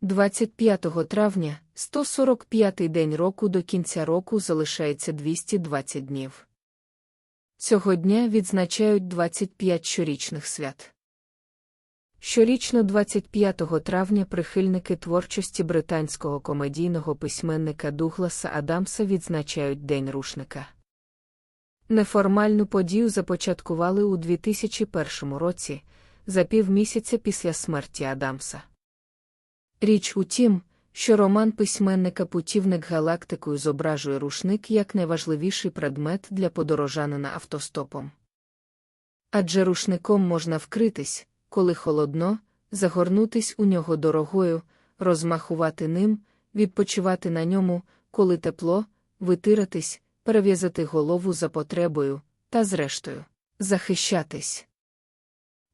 25 травня, 145-й день року до кінця року залишається 220 днів. Цього дня відзначають 25 щорічних свят. Щорічно 25 травня прихильники творчості британського комедійного письменника Дугласа Адамса відзначають День рушника. Неформальну подію започаткували у 2001 році, за півмісяця після смерті Адамса. Річ у тім, що роман письменника Путівник галактикою зображує рушник як найважливіший предмет для подорожанина автостопом. Адже рушником можна вкритись, коли холодно, загорнутись у нього дорогою, розмахувати ним, відпочивати на ньому, коли тепло, витиратись, перев'язати голову за потребою, та, зрештою, захищатись.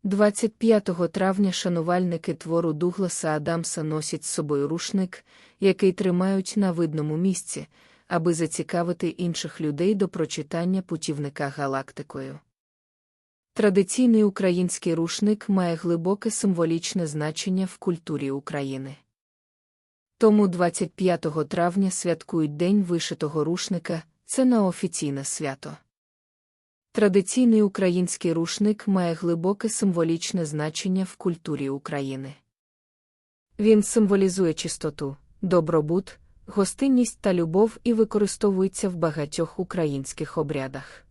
25 травня шанувальники твору Дугласа Адамса носять з собою рушник, який тримають на видному місці, аби зацікавити інших людей до прочитання путівника галактикою. Традиційний український рушник має глибоке символічне значення в культурі України. Тому 25 травня святкують День вишитого рушника, це неофіційне свято. Традиційний український рушник має глибоке символічне значення в культурі України. Він символізує чистоту, добробут, гостинність та любов і використовується в багатьох українських обрядах.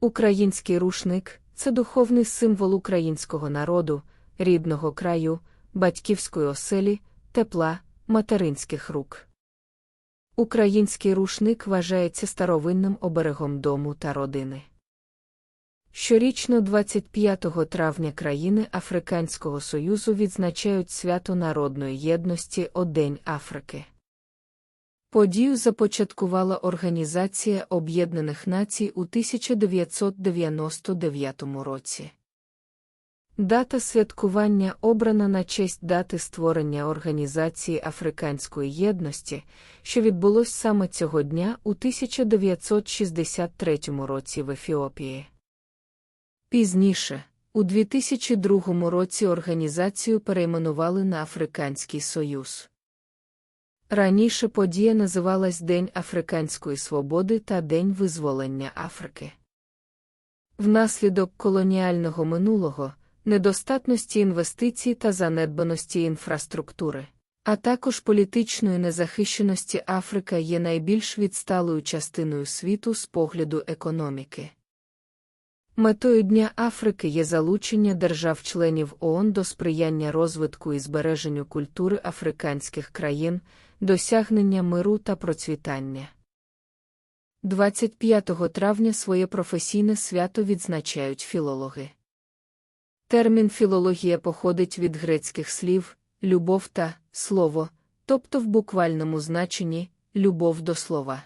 Український рушник це духовний символ українського народу, рідного краю, батьківської оселі, тепла, материнських рук. Український рушник вважається старовинним оберегом дому та родини. Щорічно 25 травня країни Африканського Союзу відзначають свято народної єдності о День Африки. Подію започаткувала Організація Об'єднаних Націй у 1999 році. Дата святкування обрана на честь дати створення Організації Африканської єдності, що відбулось саме цього дня у 1963 році в Ефіопії. Пізніше, у 2002 році організацію перейменували на Африканський Союз. Раніше подія називалась День Африканської свободи та День визволення Африки. Внаслідок колоніального минулого недостатності інвестицій та занедбаності інфраструктури, а також політичної незахищеності Африка є найбільш відсталою частиною світу з погляду економіки. Метою Дня Африки є залучення держав-членів ООН до сприяння розвитку і збереженню культури африканських країн, досягнення миру та процвітання. 25 травня своє професійне свято відзначають філологи. Термін філологія походить від грецьких слів любов та слово, тобто в буквальному значенні любов до слова.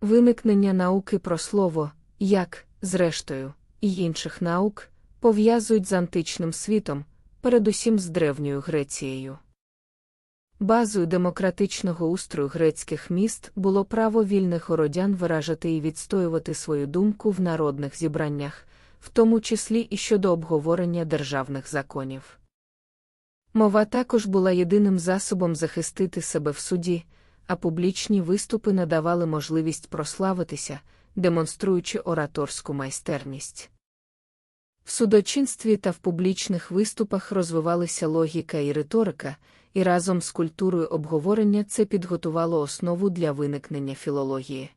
Виникнення науки про слово, як, зрештою, і інших наук, пов'язують з античним світом, передусім з Древньою Грецією. Базою демократичного устрою грецьких міст було право вільних городян виражати і відстоювати свою думку в народних зібраннях в тому числі і щодо обговорення державних законів. Мова також була єдиним засобом захистити себе в суді, а публічні виступи надавали можливість прославитися, демонструючи ораторську майстерність. В судочинстві та в публічних виступах розвивалися логіка і риторика, і разом з культурою обговорення це підготувало основу для виникнення філології.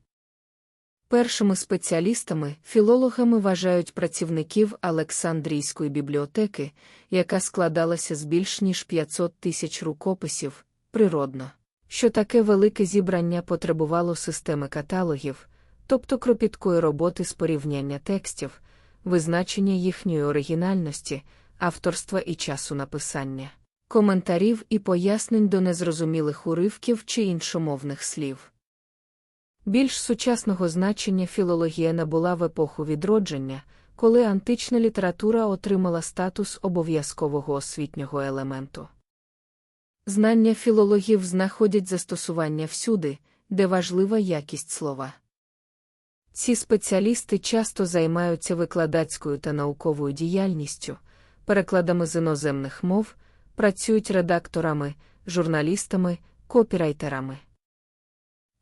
Першими спеціалістами, філологами вважають працівників Олександрійської бібліотеки, яка складалася з більш ніж 500 тисяч рукописів, природно, що таке велике зібрання потребувало системи каталогів, тобто кропіткої роботи з порівняння текстів, визначення їхньої оригінальності, авторства і часу написання, коментарів і пояснень до незрозумілих уривків чи іншомовних слів. Більш сучасного значення філологія набула в епоху відродження, коли антична література отримала статус обов'язкового освітнього елементу. Знання філологів знаходять застосування всюди, де важлива якість слова. Ці спеціалісти часто займаються викладацькою та науковою діяльністю, перекладами з іноземних мов, працюють редакторами, журналістами, копірайтерами.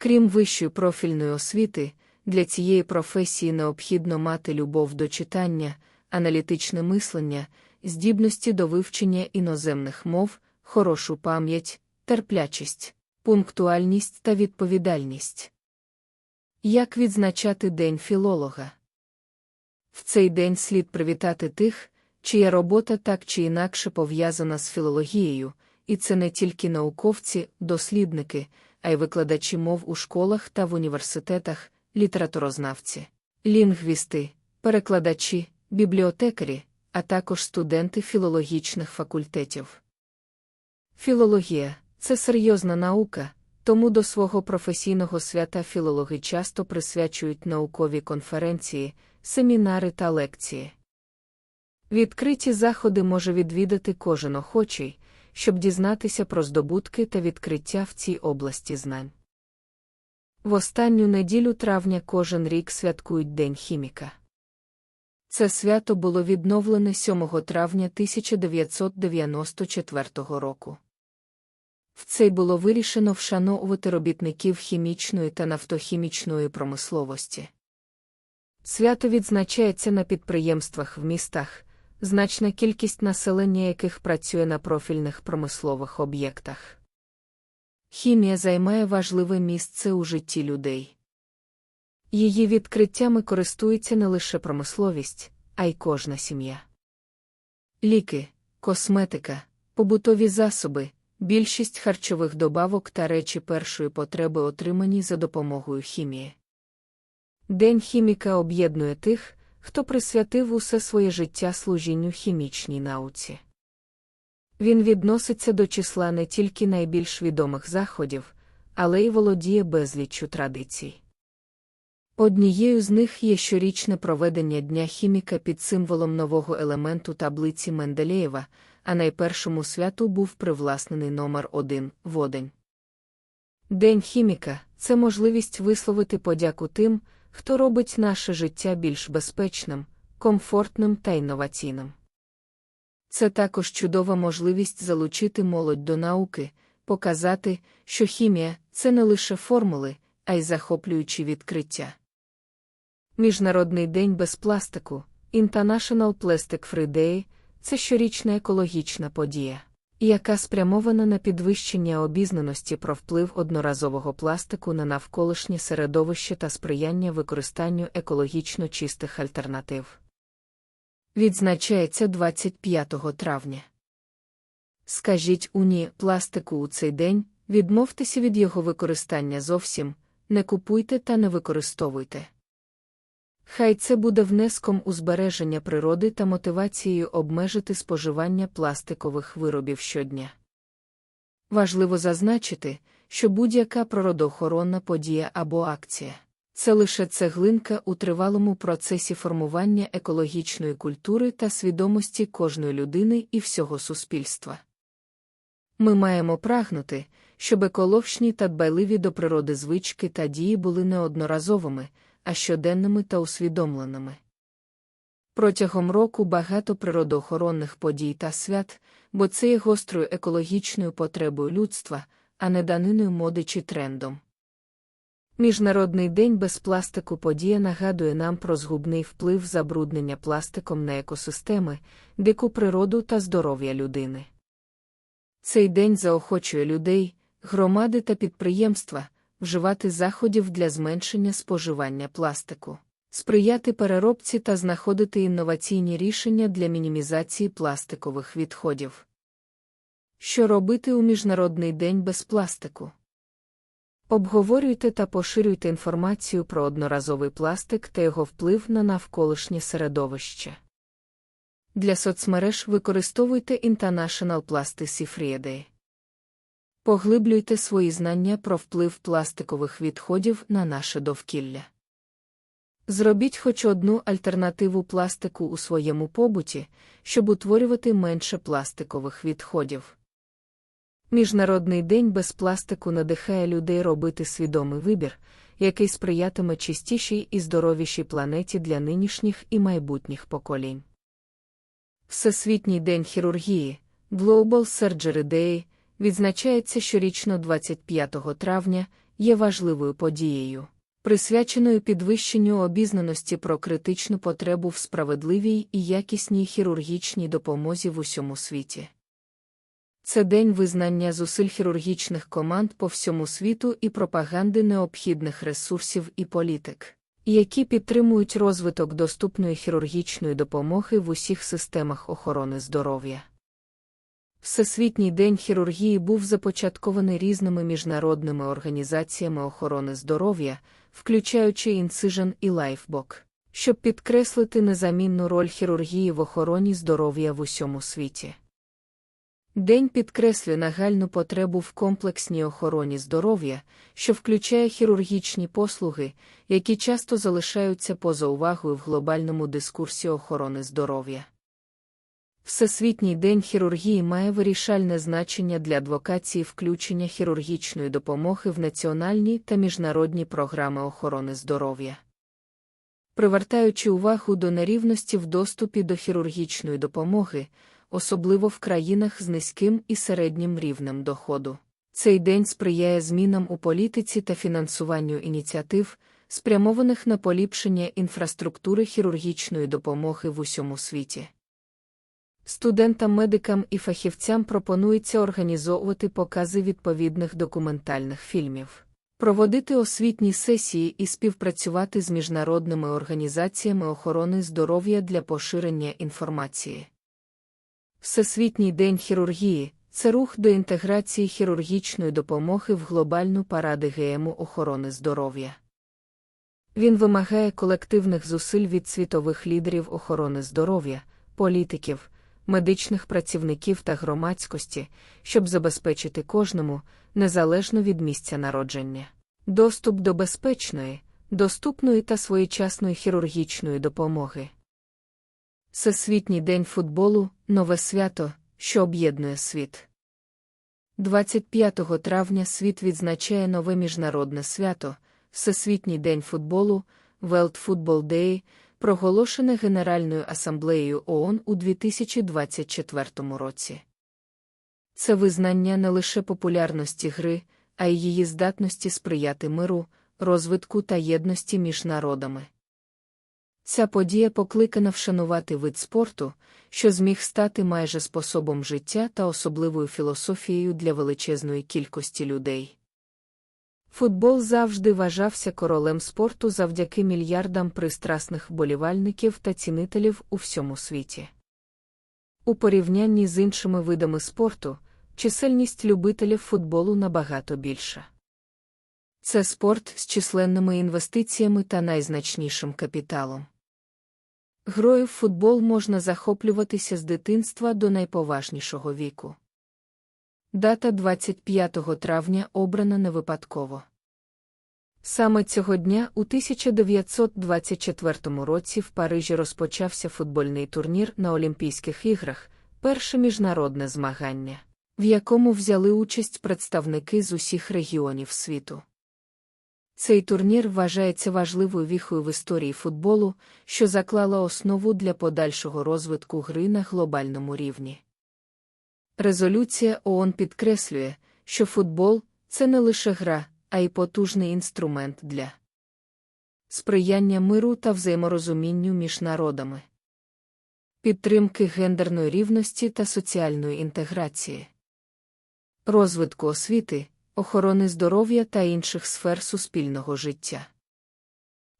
Крім вищої профільної освіти, для цієї професії необхідно мати любов до читання, аналітичне мислення, здібності до вивчення іноземних мов, хорошу пам'ять, терплячість, пунктуальність та відповідальність. Як відзначати День філолога? В цей день слід привітати тих, чия робота так чи інакше пов'язана з філологією, і це не тільки науковці, дослідники, а й викладачі мов у школах та в університетах, літературознавці, лінгвісти, перекладачі, бібліотекарі, а також студенти філологічних факультетів. Філологія це серйозна наука, тому до свого професійного свята філологи часто присвячують наукові конференції, семінари та лекції. Відкриті заходи може відвідати кожен охочий, щоб дізнатися про здобутки та відкриття в цій області знань. В останню неділю травня кожен рік святкують День хіміка. Це свято було відновлене 7 травня 1994 року. В цей було вирішено вшановувати робітників хімічної та нафтохімічної промисловості. Свято відзначається на підприємствах в містах, значна кількість населення яких працює на профільних промислових об'єктах. Хімія займає важливе місце у житті людей. Її відкриттями користується не лише промисловість, а й кожна сім'я. Ліки, косметика, побутові засоби, більшість харчових добавок та речі першої потреби отримані за допомогою хімії. День хіміка об'єднує тих, хто присвятив усе своє життя служінню хімічній науці. Він відноситься до числа не тільки найбільш відомих заходів, але й володіє безліччю традицій. Однією з них є щорічне проведення Дня хіміка під символом нового елементу таблиці Менделєєва, а найпершому святу був привласнений номер 1 водень. День хіміка це можливість висловити подяку тим, хто робить наше життя більш безпечним, комфортним та інноваційним. Це також чудова можливість залучити молодь до науки, показати, що хімія це не лише формули, а й захоплюючі відкриття. Міжнародний день без пластику International Plastic Free Day – це щорічна екологічна подія, яка спрямована на підвищення обізнаності про вплив одноразового пластику на навколишнє середовище та сприяння використанню екологічно чистих альтернатив відзначається 25 травня. Скажіть уні пластику у цей день, відмовтеся від його використання зовсім, не купуйте та не використовуйте. Хай це буде внеском у збереження природи та мотивацією обмежити споживання пластикових виробів щодня. Важливо зазначити, що будь-яка природоохоронна подія або акція це лише цеглинка у тривалому процесі формування екологічної культури та свідомості кожної людини і всього суспільства. Ми маємо прагнути, щоб екологічні та дбайливі до природи звички та дії були не одноразовими, а щоденними та усвідомленими. Протягом року багато природоохоронних подій та свят, бо це є гострою екологічною потребою людства, а не даниною моди чи трендом. Міжнародний день без пластику подія нагадує нам про згубний вплив забруднення пластиком на екосистеми, дику природу та здоров'я людини. Цей день заохочує людей, громади та підприємства вживати заходів для зменшення споживання пластику, сприяти переробці та знаходити інноваційні рішення для мінімізації пластикових відходів. Що робити у Міжнародний день без пластику? Обговорюйте та поширюйте інформацію про одноразовий пластик та його вплив на навколишнє середовище. Для соцмереж використовуйте International Plasticity Friday. Поглиблюйте свої знання про вплив пластикових відходів на наше довкілля. Зробіть хоч одну альтернативу пластику у своєму побуті, щоб утворювати менше пластикових відходів. Міжнародний день без пластику надихає людей робити свідомий вибір, який сприятиме чистішій і здоровішій планеті для нинішніх і майбутніх поколінь. Всесвітній день хірургії Global Surgery Day відзначається щорічно 25 травня, є важливою подією, присвяченою підвищенню обізнаності про критичну потребу в справедливій і якісній хірургічній допомозі в усьому світі. Це день визнання зусиль хірургічних команд по всьому світу і пропаганди необхідних ресурсів і політик, які підтримують розвиток доступної хірургічної допомоги в усіх системах охорони здоров'я. Всесвітній день хірургії був започаткований різними міжнародними організаціями охорони здоров'я, включаючи Incision і Lifebook, щоб підкреслити незамінну роль хірургії в охороні здоров'я в усьому світі. День підкреслює нагальну потребу в комплексній охороні здоров'я, що включає хірургічні послуги, які часто залишаються поза увагою в глобальному дискурсі охорони здоров'я. Всесвітній день хірургії має вирішальне значення для адвокації включення хірургічної допомоги в національні та міжнародні програми охорони здоров'я. Привертаючи увагу до нерівності в доступі до хірургічної допомоги, особливо в країнах з низьким і середнім рівнем доходу. Цей день сприяє змінам у політиці та фінансуванню ініціатив, спрямованих на поліпшення інфраструктури хірургічної допомоги в усьому світі. Студентам, медикам і фахівцям пропонується організовувати покази відповідних документальних фільмів, проводити освітні сесії і співпрацювати з міжнародними організаціями охорони здоров'я для поширення інформації. Всесвітній день хірургії це рух до інтеграції хірургічної допомоги в глобальну парадигему охорони здоров'я. Він вимагає колективних зусиль від світових лідерів охорони здоров'я, політиків, медичних працівників та громадськості, щоб забезпечити кожному, незалежно від місця народження, доступ до безпечної, доступної та своєчасної хірургічної допомоги. Всесвітній день футболу нове свято, що об'єднує світ. 25 травня світ відзначає нове міжнародне свято, Всесвітній день футболу, World Football Day, проголошене Генеральною асамблеєю ООН у 2024 році. Це визнання не лише популярності гри, а й її здатності сприяти миру, розвитку та єдності між народами. Ця подія покликана вшанувати вид спорту, що зміг стати майже способом життя та особливою філософією для величезної кількості людей. Футбол завжди вважався королем спорту завдяки мільярдам пристрасних вболівальників та цінителів у всьому світі. У порівнянні з іншими видами спорту, чисельність любителів футболу набагато більша. Це спорт з численними інвестиціями та найзначнішим капіталом. Грою в футбол можна захоплюватися з дитинства до найповажнішого віку. Дата 25 травня обрана не випадково. Саме цього дня у 1924 році в Парижі розпочався футбольний турнір на Олімпійських іграх, перше міжнародне змагання, в якому взяли участь представники з усіх регіонів світу. Цей турнір вважається важливою віхою в історії футболу, що заклала основу для подальшого розвитку гри на глобальному рівні. Резолюція ООН підкреслює, що футбол це не лише гра, а й потужний інструмент для сприяння миру та взаєморозумінню між народами, підтримки гендерної рівності та соціальної інтеграції, розвитку освіти, охорони здоров'я та інших сфер суспільного життя.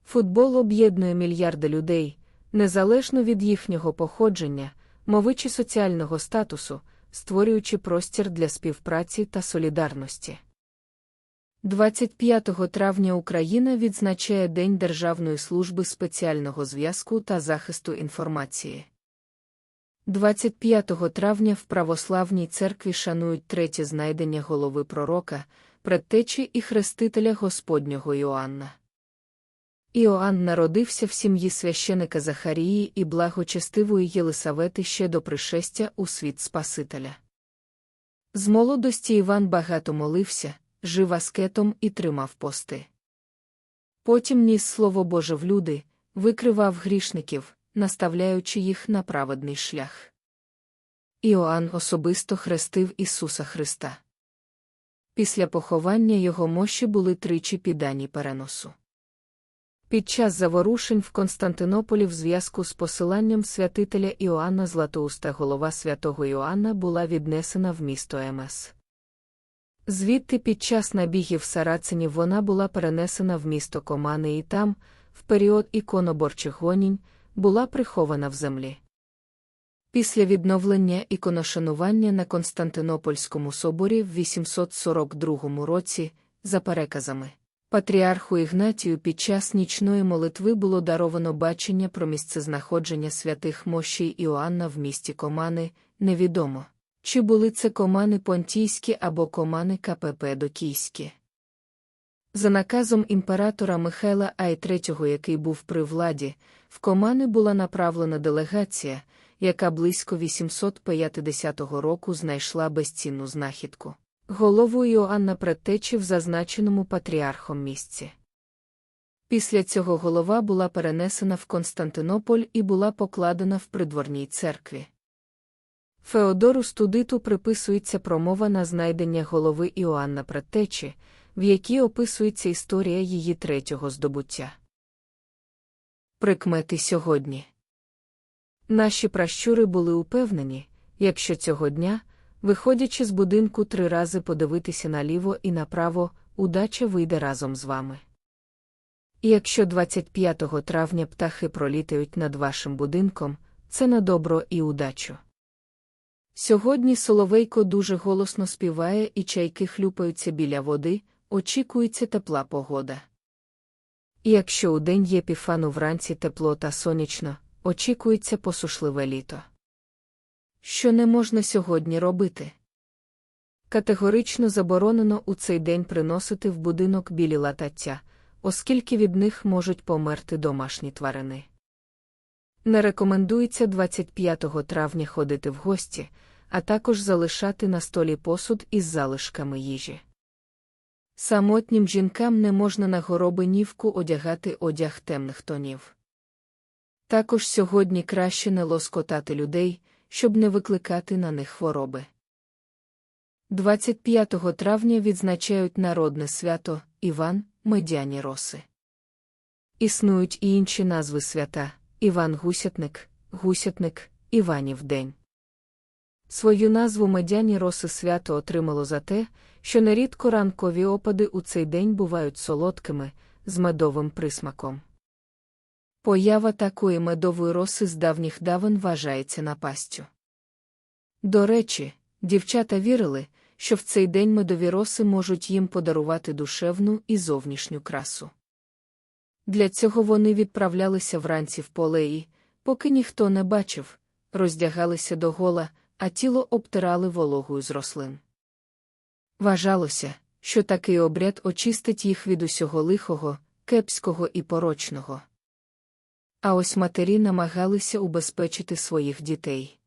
Футбол об'єднує мільярди людей, незалежно від їхнього походження, мови чи соціального статусу, створюючи простір для співпраці та солідарності. 25 травня Україна відзначає День Державної служби спеціального зв'язку та захисту інформації. 25 травня в Православній церкві шанують третє знайдення голови пророка, предтечі і хрестителя Господнього Іоанна. Іоанн народився в сім'ї священика Захарії і благочестивої Єлисавети ще до пришестя у світ Спасителя. З молодості Іван багато молився, жив аскетом і тримав пости. Потім ніс Слово Боже в люди, викривав грішників, наставляючи їх на праведний шлях. Іоанн особисто хрестив Ісуса Христа. Після поховання його мощі були тричі піддані переносу. Під час заворушень в Константинополі в зв'язку з посиланням святителя Іоанна Златоуста голова святого Іоанна була віднесена в місто Емес. Звідти під час набігів сарацинів вона була перенесена в місто Комани і там, в період іконоборчих гонінь, була прихована в землі. Після відновлення іконошанування на Константинопольському соборі в 842 році, за переказами, патріарху Ігнатію під час нічної молитви було даровано бачення про місцезнаходження святих мощей Іоанна в місті Комани, невідомо, чи були це комани понтійські або комани КПП Докійські. За наказом імператора Михайла Ай III, який був при владі, в комани була направлена делегація яка близько 850 року знайшла безцінну знахідку. Голову Іоанна Предтечі в зазначеному патріархом місці. Після цього голова була перенесена в Константинополь і була покладена в придворній церкві. Феодору Студиту приписується промова на знайдення голови Іоанна Предтечі, в якій описується історія її третього здобуття. Прикмети сьогодні. Наші пращури були упевнені, якщо цього дня, виходячи з будинку три рази подивитися наліво і направо, удача вийде разом з вами. І якщо 25 травня птахи пролітають над вашим будинком, це на добро і удачу. Сьогодні Соловейко дуже голосно співає і чайки хлюпаються біля води, очікується тепла погода. І якщо у день є піфану вранці тепло та сонячно, очікується посушливе літо. Що не можна сьогодні робити? Категорично заборонено у цей день приносити в будинок білі латаття, оскільки від них можуть померти домашні тварини. Не рекомендується 25 травня ходити в гості, а також залишати на столі посуд із залишками їжі. Самотнім жінкам не можна на горобинівку одягати одяг темних тонів. Також сьогодні краще не лоскотати людей, щоб не викликати на них хвороби. 25 травня відзначають народне свято Іван Медяні роси. Існують і інші назви свята Іван Гусятник, Гусятник, Іванів День. Свою назву медяні роси свято отримало за те, що нерідко ранкові опади у цей день бувають солодкими, з медовим присмаком. Поява такої медової роси з давніх давен вважається напастю. До речі, дівчата вірили, що в цей день медові роси можуть їм подарувати душевну і зовнішню красу. Для цього вони відправлялися вранці в полеї, поки ніхто не бачив, роздягалися до гола, а тіло обтирали вологою з рослин. Вважалося, що такий обряд очистить їх від усього лихого, кепського і порочного. А ось матері намагалися убезпечити своїх дітей.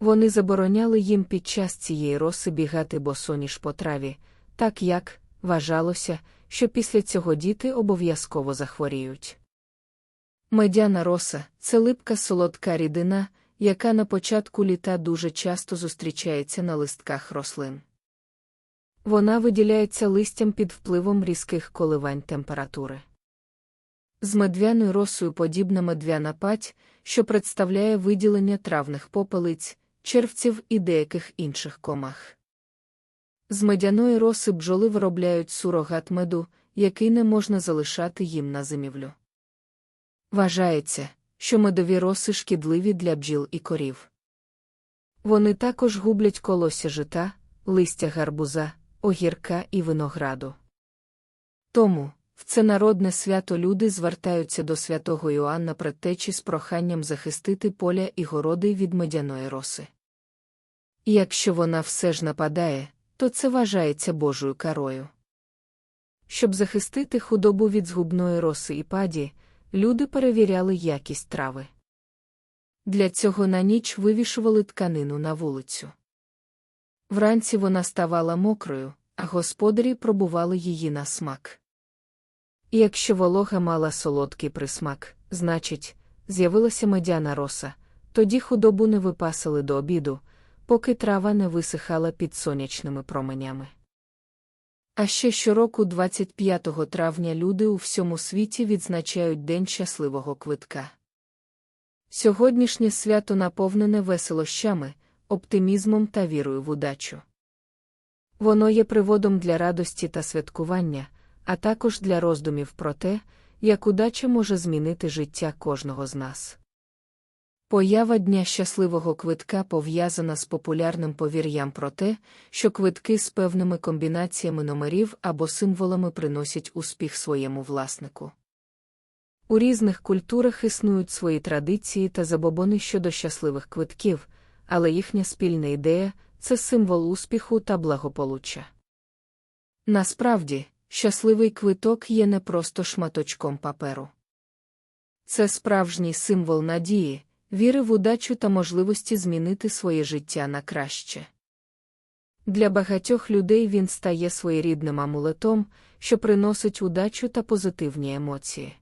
Вони забороняли їм під час цієї роси бігати босоніж по траві, так як, вважалося, що після цього діти обов'язково захворіють. Медяна роса це липка солодка рідина, яка на початку літа дуже часто зустрічається на листках рослин. Вона виділяється листям під впливом різких коливань температури. З медвяною росою подібна медвяна пать, що представляє виділення травних попелиць, червців і деяких інших комах. З медяної роси бджоли виробляють сурогат меду, який не можна залишати їм на зимівлю. Вважається, що медові роси шкідливі для бджіл і корів. Вони також гублять колосся жита, листя гарбуза, огірка і винограду. Тому, в це народне свято люди звертаються до святого Іоанна Предтечі з проханням захистити поля і городи від медяної роси. І якщо вона все ж нападає, то це вважається Божою карою. Щоб захистити худобу від згубної роси і паді, люди перевіряли якість трави. Для цього на ніч вивішували тканину на вулицю. Вранці вона ставала мокрою, а господарі пробували її на смак. Якщо волога мала солодкий присмак, значить, з'явилася медяна роса, Тоді худобу не випасили до обіду, поки трава не висихала під сонячними променями. А ще щороку, 25 травня, люди у всьому світі відзначають День щасливого квитка. Сьогоднішнє свято наповнене веселощами, оптимізмом та вірою в удачу. Воно є приводом для радості та святкування, а також для роздумів про те, як удача може змінити життя кожного з нас. Поява Дня щасливого квитка пов'язана з популярним повір'ям про те, що квитки з певними комбінаціями номерів або символами приносять успіх своєму власнику. У різних культурах існують свої традиції та забобони щодо щасливих квитків, але їхня спільна ідея це символ успіху та благополуччя. Насправді, щасливий квиток є не просто шматочком паперу. Це справжній символ надії, віри в удачу та можливості змінити своє життя на краще. Для багатьох людей він стає своєрідним амулетом, що приносить удачу та позитивні емоції.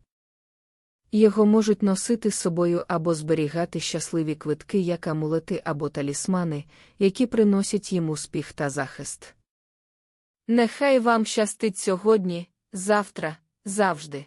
Його можуть носити з собою або зберігати щасливі квитки як амулети або талісмани, які приносять їм успіх та захист. Нехай вам щастить сьогодні, завтра, завжди.